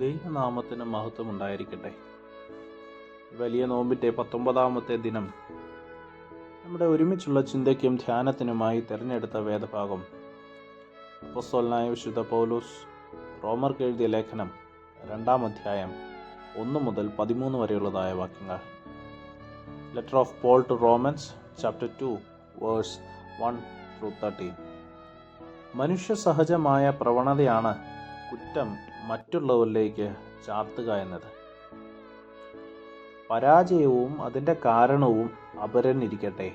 ദൈവനാമത്തിന് മഹത്വം ഉണ്ടായിരിക്കട്ടെ വലിയ നോമ്പിന്റെ പത്തൊമ്പതാമത്തെ ദിനം നമ്മുടെ ഒരുമിച്ചുള്ള ചിന്തയ്ക്കും ധ്യാനത്തിനുമായി തിരഞ്ഞെടുത്ത വേദഭാഗം. അപ്പസ്വലനായ വിശുദ്ധ പൗലൂസ് റോമർക്ക് എഴുതിയ ലേഖനം രണ്ടാം അധ്യായം ഒന്ന് മുതൽ പതിമൂന്ന് വരെയുള്ളതായ വാക്യങ്ങൾ. Letter of Paul to Romans chapter two verse one through thirteen മനുഷ്യ സഹജമായ പ്രവണതയാണ് കുറ്റം മറ്റുള്ളവരിലേക്ക് ചാർത്തുക എന്നത്. പരാജയവും അതിന്റെ കാരണവും അപരനിരിക്കട്ടെ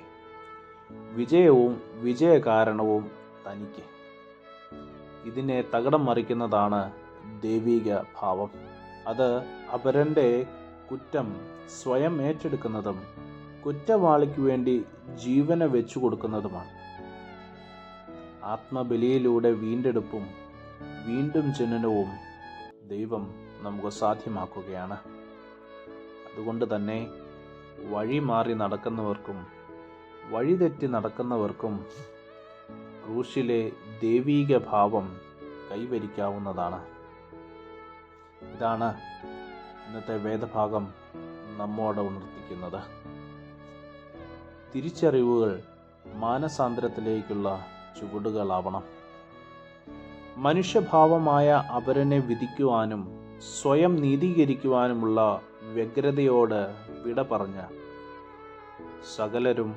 വിജയവും വിജയ കാരണവും തനിക്ക്. ഇതിനെ തകടം മറിക്കുന്നതാണ് ദൈവിക ഭാവം. അത് അപരന്റെ കുറ്റം സ്വയം ഏറ്റെടുക്കുന്നതും കുറ്റവാളിക്ക് വേണ്ടി ജീവനെ വെച്ചു കൊടുക്കുന്നതുമാണ്. ആത്മബലിയിലൂടെ വീണ്ടെടുപ്പും വീണ്ടും ജനനവും ദൈവം നമുക്ക് സാധ്യമാക്കുകയാണ്. അതുകൊണ്ട് തന്നെ വഴി മാറി നടക്കുന്നവർക്കും വഴിതെറ്റി നടക്കുന്നവർക്കും ക്രൂശിലെ ദൈവീക ഭാവം കൈവരിക്കാവുന്നതാണ്. ഇതാണ് ഇന്നത്തെ വേദഭാഗം നമ്മോട് ഉണർത്തിക്കുന്നത്. തിരിച്ചറിവുകൾ മാനസാന്തരത്തിലേക്കുള്ള ചുവടുകളാവണം. മനുഷ്യഭാവമായ അപരനെ വിധിക്കുവാനും സ്വയം നീതീകരിക്കുവാനുമുള്ള വ്യഗ്രതയോട് വിട പറഞ്ഞ. സകലരും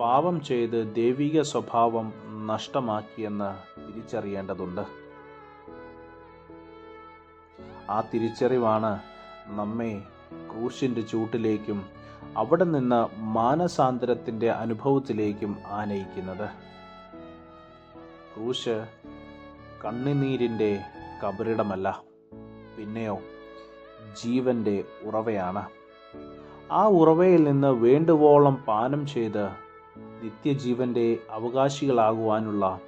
പാപം ചെയ്ത് ദൈവിക സ്വഭാവം നഷ്ടമാക്കിയെന്ന് തിരിച്ചറിയേണ്ടതുണ്ട്. ആ തിരിച്ചറിവാണ് നമ്മെ ക്രൂശിന്റെ ചൂട്ടിലേക്കും അവിടെ നിന്ന് മാനസാന്തരത്തിന്റെ അനുഭവത്തിലേക്കും ആനയിക്കുന്നത്. ക്രൂശ് കണ്ണുനീരിന്റെ കബറിടമല്ല പിന്നെയോ ജീവന്റെ ഉറവയാണ്. ആ ഉറവയിൽ നിന്ന് വേണ്ടുവോളം പാനം ചെയ്ത് നിത്യജീവന്റെ അവകാശികളാകുവാനുള്ള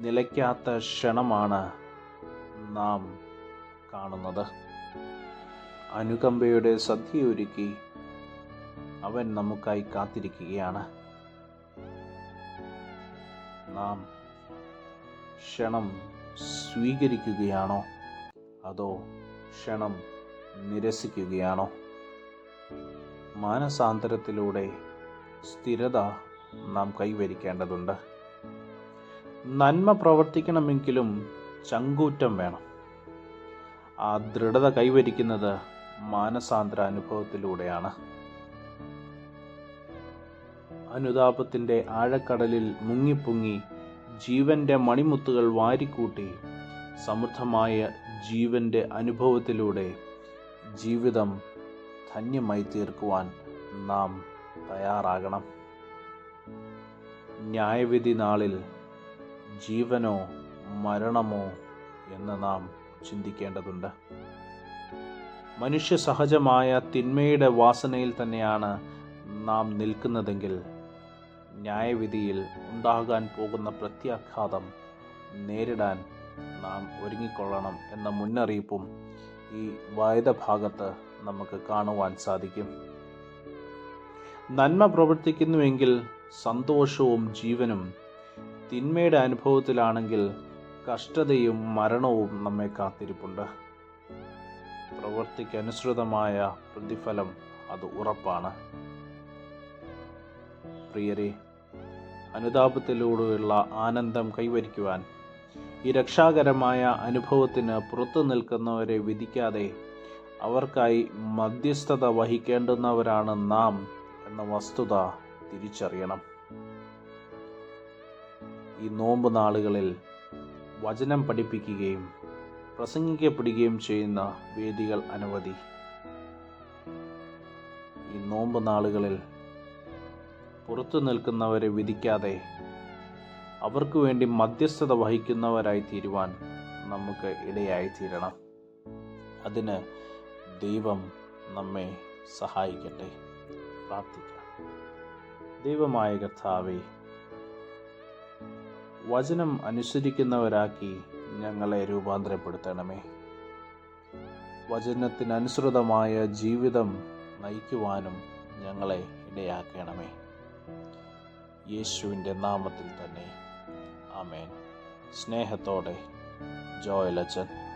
നിലയ്ക്കാത്ത ക്ഷണമാണ് നാം കാണുന്നത്. അനുകമ്പയുടെ സദ്യയൊരുക്കി അവൻ നമുക്കായി കാത്തിരിക്കുകയാണ്. നാം ക്ഷണം സ്വീകരിക്കുകയാണോ? അതോ ക്ഷണം നിരസിക്കുകയാണോ? മാനസാന്തരത്തിലൂടെ സ്ഥിരത നാം കൈവരിക്കേണ്ടതുണ്ട്. നന്മ പ്രവർത്തിക്കണമെങ്കിലും ചങ്കൂറ്റം വേണം. ആ ദൃഢത കൈവരിക്കുന്നത് മാനസാന്തര അനുഭവത്തിലൂടെയാണ് അനുതാപത്തിന്റെ ആഴക്കടലിൽ മുങ്ങിപ്പൊങ്ങി ജീവന്റെ മണിമുത്തുകൾ വാരിക്കൂട്ടി സമൃദ്ധമായ ജീവന്റെ അനുഭവത്തിലൂടെ ജീവിതം ധന്യമായി തീർക്കുവാൻ നാം തയ്യാറാകണം. ന്യായവിധി നാളിൽ ജീവനോ മരണമോ എന്ന് നാം ചിന്തിക്കേണ്ടതുണ്ട്. മനുഷ്യ സഹജമായ തിന്മയുടെ വാസനയിൽ തന്നെയാണ് നാം നിൽക്കുന്നതെങ്കിൽ ന്യായവിധിയിൽ ഉണ്ടാകാൻ പോകുന്ന പ്രത്യാഘാതം നേരിടാൻ നാം ഒരുങ്ങിക്കൊള്ളണം എന്ന മുന്നറിയിപ്പും ഈ വായുത ഭാഗത്ത് നമുക്ക് കാണുവാൻ സാധിക്കും. നന്മ പ്രവർത്തിക്കുന്നുവെങ്കിൽ സന്തോഷവും ജീവനും തിന്മയുടെ അനുഭവത്തിലാണെങ്കിൽ കഷ്ടതയും മരണവും നമ്മെ കാത്തിരിപ്പുണ്ട്. പ്രവൃത്തിക്കനുസൃതമായ പ്രതിഫലം അത് ഉറപ്പാണ്. പ്രിയരെ അനുതാപത്തിലൂടെയുള്ള ആനന്ദം കൈവരിക്കുവാൻ ഈ രക്ഷാകരമായ അനുഭവത്തിന് പുറത്തു നിൽക്കുന്നവരെ വിധിക്കാതെ അവർക്കായി മധ്യസ്ഥത വഹിക്കേണ്ടുന്നവരാണ് നാം എന്ന വസ്തുത തിരിച്ചറിയണം. ഈ നോമ്പ് നാളുകളിൽ വചനം പഠിപ്പിക്കുകയും പ്രസംഗിക്കപ്പെടുകയും ചെയ്യുന്ന വേദികൾ അനവധി ഈ നോമ്പ് നാളുകളിൽ പുറത്തു നിൽക്കുന്നവരെ വിധിക്കാതെ അവർക്ക് വേണ്ടി മധ്യസ്ഥത വഹിക്കുന്നവരായി തീരുവാൻ നമുക്ക് ഇടയായിത്തീരണം. അതിന് ദൈവം നമ്മെ സഹായിക്കട്ടെ. പ്രാർത്ഥിക്കാം. ദൈവമായ കർത്താവെ വചനം അനുസരിക്കുന്നവരാക്കി ഞങ്ങളെ രൂപാന്തരപ്പെടുത്തണമേ. വചനത്തിനനുസൃതമായ ജീവിതം നയിക്കുവാനും ഞങ്ങളെ ഇടയാക്കണമേ. യേശുവിന്റെ നാമത്തിൽ തന്നെ. ആമേൻ. സ്നേഹത്തോടെ ജോയലച്ചൻ